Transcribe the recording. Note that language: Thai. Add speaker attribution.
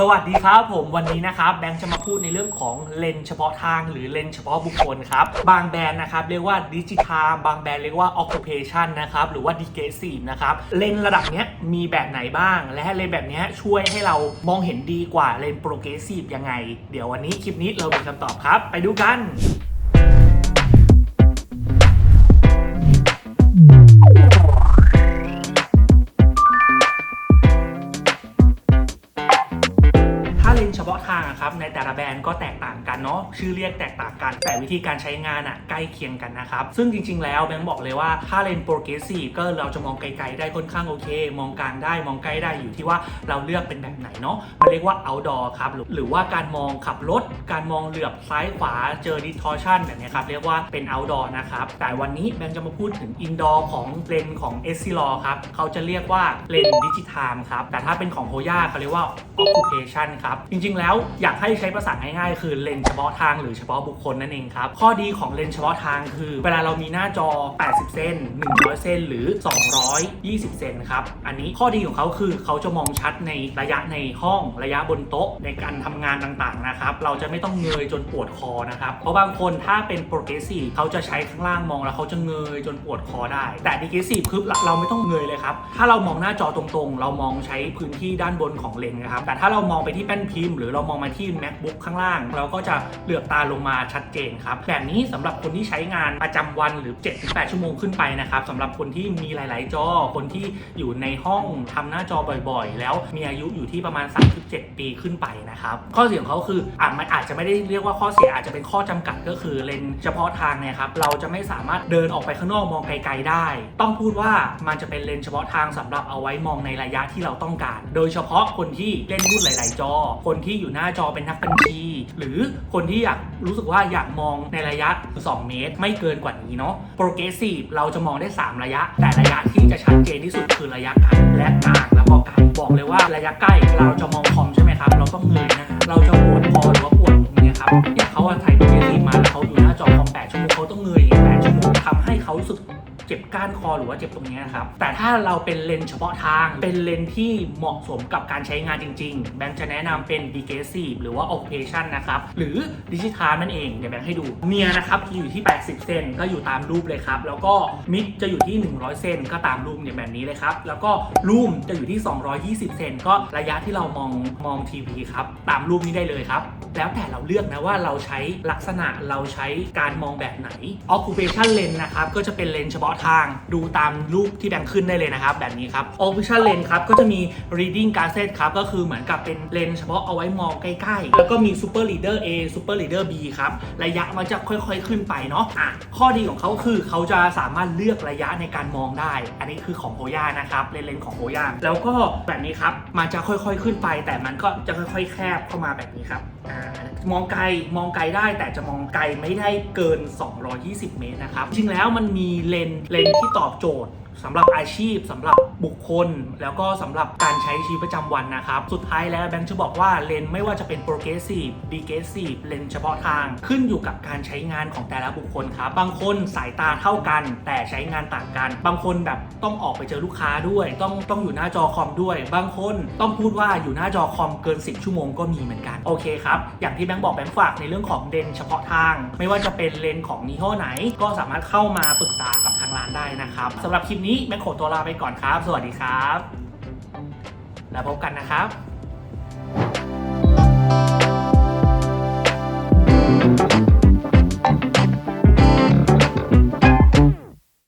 Speaker 1: สวัสดีครับผมวันนี้นะครับแบงค์จะมาพูดในเรื่องของเลนส์เฉพาะทางหรือเลนส์เฉพาะบุคคลครับบางแบรนด์นะครับเรียกว่าดิจิทาบางแบรนด์เรียกว่าออคูเพชันนะครับหรือว่า d g s 4นะครับเลนระดับเนี้ยมีแบบไหนบ้าง และเลนแบบเนี้ยช่วยให้เรามองเห็นดีกว่าเลนโปรเกรสซีฟยังไง เดี๋ยววันนี้คลิปนี้เรามีคำตอบครับ ไปดูกัน พาะทางอะครับในแต่ละแบรนด์ก็แตกต่างกันเนาะชื่อเรียกแตกต่างกัน แต่วิธีการใช้งานอะใกล้เคียงกันนะครับ ซึ่งจริง ๆ แล้วแบงค์บอกเลยว่าถ้าเลนโปรเกรสซีฟก็เราจะมองไกลๆได้ค่อนข้างโอเค มองกลางได้มองใกล้ได้อยู่ที่ว่าเราเลือกเป็นแบบไหนเนาะมันเรียกว่า outdoor ครับหรือว่าการมองขับรถ การมองเหลือบซ้ายขวาเจอ distortion แบบนี้ครับเรียกว่าเป็น outdoor นะครับแต่วันนี้แบงค์จะมาพูดถึง indoor ของเลนของ e s s i l o ครับเขาจะเรียกว่าเลนดิจิทามครับแต่ถ้าเป็นของ Hoya เขาเรียกว่า occupation ครับจริงๆ แล้วอยากให้ใช้ภาษาง่ายๆ คือเลนส์เฉพาะทางหรือเฉพาะบุคคลนั่นเองครับ ข้อดีของเลนส์เฉพาะทางคือ เวลาเรามีหน้าจอ 80 เซน100 เซนหรือ 220 เซนครับ อันนี้ข้อดีของเขาคือเขาจะมองชัดในระยะในห้องระยะบนโต๊ะในการทำงานต่างๆนะครับ เราจะไม่ต้องเงยจนปวดคอนะครับ เพราะบางคนถ้าเป็นโปรเกรสซีฟเขาจะใช้ข้างล่างมองแล้วเขาจะเงยจนปวดคอได้ แต่ดีเกรสซีฟคือเราไม่ต้องเงยเลยครับ ถ้าเรามองหน้าจอตรงๆ เรามองใช้พื้นที่ด้านบนของเลนส์นะครับ แต่ถ้าเรามองไปที่แป้นพิมพ์หรือเรามองมาที่ macbook ข้างล่าง เราก็จะเหลือบตาลงมาชัดเจนครับแบบนี้สำหรับคนที่ใช้งานประจำวันหรือ 7-8 ชั่วโมงขึ้นไปนะครับสำหรับคนที่มีหลาย ๆ จอคนที่อยู่ในห้องทำหน้าจอบ่อย ๆ แล้วมีอายุอยู่ที่ประมาณ 37 ปีขึ้นไปนะครับข้อเสียของเขาคืออาจมันอาจจะไม่ได้เรียกว่าข้อเสียอาจจะเป็นข้อจำกัดก็คือเลนเฉพาะทางเนี่ยครับเราจะไม่สามารถเดินออกไปข้างนอกมองไกล ๆ ได้ ต้องพูดว่ามันจะเป็นเลนเฉพาะทางสำหรับเอาไว้มองในระยะที่เราต้องการ โดยเฉพาะคนที่เล่นหุ้นหลาย ๆ จอ คนที่อยู่หน้าจอเป็นนักบัญชี หรือคนที่อยากรู้สึกว่าอยากมองในระยะ 2 เมตร ไม่เกินกว่านี้เนาะ progressive เราจะมองได้ 3 ระยะ แต่ระยะที่จะชัดเจนที่สุดคือระยะไกลและกลางแล้วก็ไกลบอกเลยว่าระยะใกล้เราจะมองคอมใช่ไหมครับ เราต้องเงยหนะเราจะปวดคอหรือว่าปวดอย่างเงี้ยครับ อย่างเขาอะไทย เจ็บก้านคอหรือว่าเจ็บตรงนี้นะครับ แต่ถ้าเราเป็นเลนเฉพาะทาง เป็นเลนที่เหมาะสมกับการใช้งานจริง ๆ แบงค์จะแนะนำเป็น d g s หรือว่า Occupation นะครับ หรือดิจิทานั่นเองเดี๋ยวแบงค์ให้ดูเนียนะครับอยู่ที่ 80 เซนก็อยู่ตามรูปเลยครับ แล้วก็มิดจะอยู่ที่ 100 เซนก็ตามรูปเนี่ยแบบนี้เลยครับ แล้วก็รูมจะอยู่ที่ 220 เซนก็ระยะที่เรามองมองทีวีครับตามรูปนี้ได้เลยครับ แล้วแต่เราเลือกนะว่าเราใช้ลักษณะเราใช้การมองแบบไหน occupation lens นะครับก็จะเป็นเลนเฉพาะทางดูตามรูปที่แบงค์ขึ้นได้เลยนะครับ แบบนี้ครับ occupation lens ครับ ก็จะมี reading glasses ครับ ก็คือเหมือนกับเป็นเลนส์เฉพาะเอาไว้มองใกล้ๆ แล้วก็มี super reader A super reader B ครับ ระยะมันจะค่อยๆขึ้นไปเนาะอะข้อดีของเขาคือเขาจะสามารถเลือกระยะในการมองได้ อันนี้คือของโฮย่านะครับเลนเลนส์ของโฮย่าแล้วก็แบบนี้ครับมันจะค่อยๆขึ้นไป แต่มันก็จะค่อยๆแคบเข้ามาแบบนี้ครับอ่า มองไกลมองไกลได้แต่จะมองไกลไม่ได้เกิน 220 เมตรนะครับจริงแล้วมันมีเลนเลนที่ตอบโจทย์ สำหรับอาชีพสำหรับบุคคล แล้วก็สำหรับการใช้ชีวิตประจำวันนะครับ สุดท้ายแล้วแบงค์จะบอกว่าเลนไม่ว่าจะเป็น progressive degressive เลนเฉพาะทางขึ้นอยู่กับการใช้งานของแต่ละบุคคลครับ บางคนสายตาเท่ากัน แต่ใช้งานต่างกัน บางคนแบบต้องออกไปเจอลูกค้าด้วย ต้องต้องอยู่หน้าจอคอมด้วย บางคนต้องพูดว่าอยู่หน้าจอคอมเกิน 10 ชั่วโมงก็มีเหมือนกันโอเคครับอย่างที่แบงค์บอกแบงค์ฝากในเรื่องของเลนเฉพาะทาง ไม่ว่าจะเป็นเลนของยี่ห้อไหน ก็สามารถเข้ามาปรึกษากับทางร้านได้นะครับสำหรับคลิปนี้แบงค์ขอตัวลาไปก่อนครับ สวัสดีครับ แล้วพบกันนะครับ